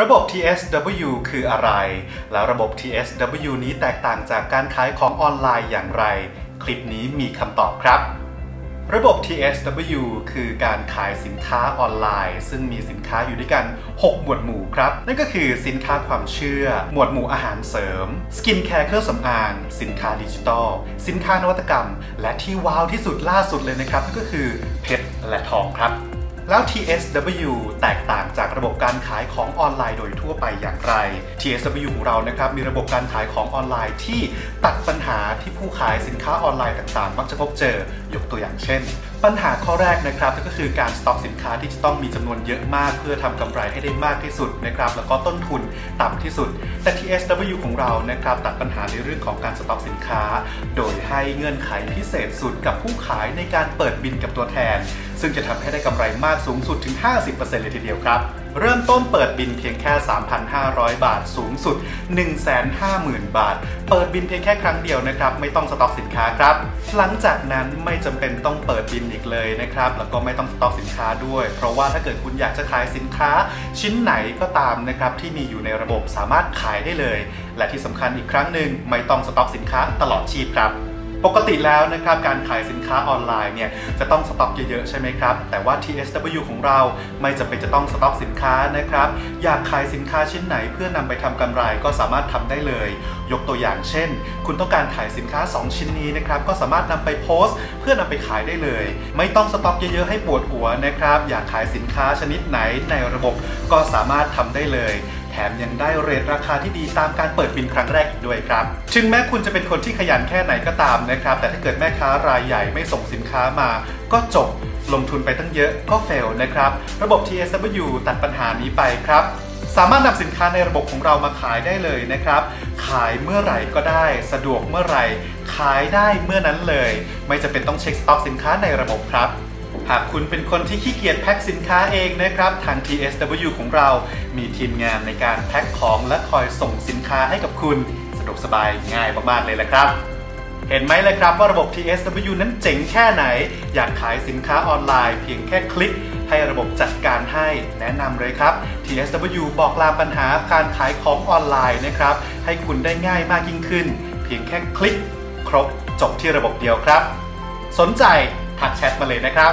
ระบบ TSW คืออะไร แล้วระบบ TSW นี้แตกต่างจากการขายของออนไลน์อย่างไร คลิปนี้มีคำตอบครับ ระบบ TSW คือการขายสินค้าออนไลน์ ซึ่งมีสินค้าอยู่ด้วยกัน 6 หมวดหมู่ครับ นั่นก็คือสินค้าความเชื่อ หมวดหมู่อาหารเสริม สกินแคร์เครื่องสำอาง สินค้าดิจิทัลสินค้านวัตกรรม และที่ว้าวที่สุดล่าสุดเลยนะครับนั่นก็คือเพชรและทองครับ แล้ว TSW แตกต่างจากระบบการขายของออนไลน์โดยทั่วไปอย่างไร TSW ของเรานะครับมีระบบการขายของออนไลน์ที่ตัดปัญหาที่ผู้ขายสินค้าออนไลน์ต่างๆ มักจะพบเจอ ยกตัวอย่างเช่น ปัญหาข้อแรกนะครับก็คือการสต็อกสินค้าที่จะต้องมีจำนวนเยอะมาก เพื่อทำกำไรให้ได้มากที่สุดนะครับแล้วก็ต้นทุนต่ำที่สุด แต่ TSW ของเรานะครับตัดปัญหาในเรื่องของการสต็อกสินค้า โดยให้เงื่อนไขพิเศษสุดกับผู้ขายในการเปิดบินกับตัวแทน ซึ่งจะทำให้ได้กำไรมากสูงสุดถึง 50%เลยทีเดียวครับ เริ่มต้นเปิดบินเพียงแค่ 3,500 บาทสูงสุด 150,000 บาท เปิดบินเพียงแค่ครั้งเดียวนะครับ ไม่ต้องสต็อกสินค้าครับ หลังจากนั้นไม่จำเป็นต้องเปิดบินอีกเลยนะครับ แล้วก็ไม่ต้องสต็อกสินค้าด้วย เพราะว่าถ้าเกิดคุณอยากจะขายสินค้าชิ้นไหนก็ตามนะครับที่มีอยู่ในระบบสามารถขายได้เลย และที่สำคัญอีกครั้งหนึ่งไม่ต้องสต็อกสินค้าตลอดชีพครับ ปกติแล้วนะครับการขายสินค้าออนไลน์เนี่ยจะต้องสต็อกเยอะๆใช่ไหมครับแต่ว่า TSW ของเราไม่จำเป็นจะต้องสต็อกสินค้านะครับอยากขายสินค้าชิ้นไหนเพื่อนำไปทำกำไรก็สามารถทำได้เลย ยกตัวอย่างเช่น คุณต้องการขายสินค้า 2 ชิ้นนี้นะครับก็สามารถนำไปโพสต์ เพื่อนำไปขายได้เลย ไม่ต้องสต็อกเยอะๆให้ปวดหัวนะครับอยากขายสินค้าชนิดไหนในระบบก็สามารถทำได้เลย แถมยังได้เรทราคาที่ดีตามการเปิดบินครั้งแรกอีกด้วยครับถึงแม้คุณจะเป็นคนที่ขยันแค่ไหนก็ตามนะครับ แต่ถ้าเกิดแม่ค้ารายใหญ่ไม่ส่งสินค้ามา ก็จบลงทุนไปตั้งเยอะก็เฟลนะครับ ระบบ TSW ตัดปัญหานี้ไปครับ สามารถนำสินค้าในระบบของเรามาขายได้เลยนะครับ ขายเมื่อไหร่ก็ได้ สะดวกเมื่อไหร่ ขายได้เมื่อนั้นเลย ไม่จะเป็นต้องเช็คสต็อกสินค้าในระบบครับ หากคุณเป็นคนที่ขี้เกียจแพ็คสินค้าเองนะครับ ทาง TSW ของเรา มีทีมงานในการแพ็คของและคอยส่งสินค้าให้กับคุณ สะดวกสบายง่ายมากๆเลยแหละครับ เห็นไหมเลยครับว่าระบบ TSW นั้นเจ๋งแค่ไหน อยากขายสินค้าออนไลน์เพียงแค่คลิก ให้ระบบจัดการให้แนะนำเลยครับ TSW บอกลาปัญหาการขายของออนไลน์นะครับ ให้คุณได้ง่ายมากยิ่งขึ้น เพียงแค่คลิก ครบจบที่ระบบเดียวครับ สนใจ ทักแชทมาเลยนะครับ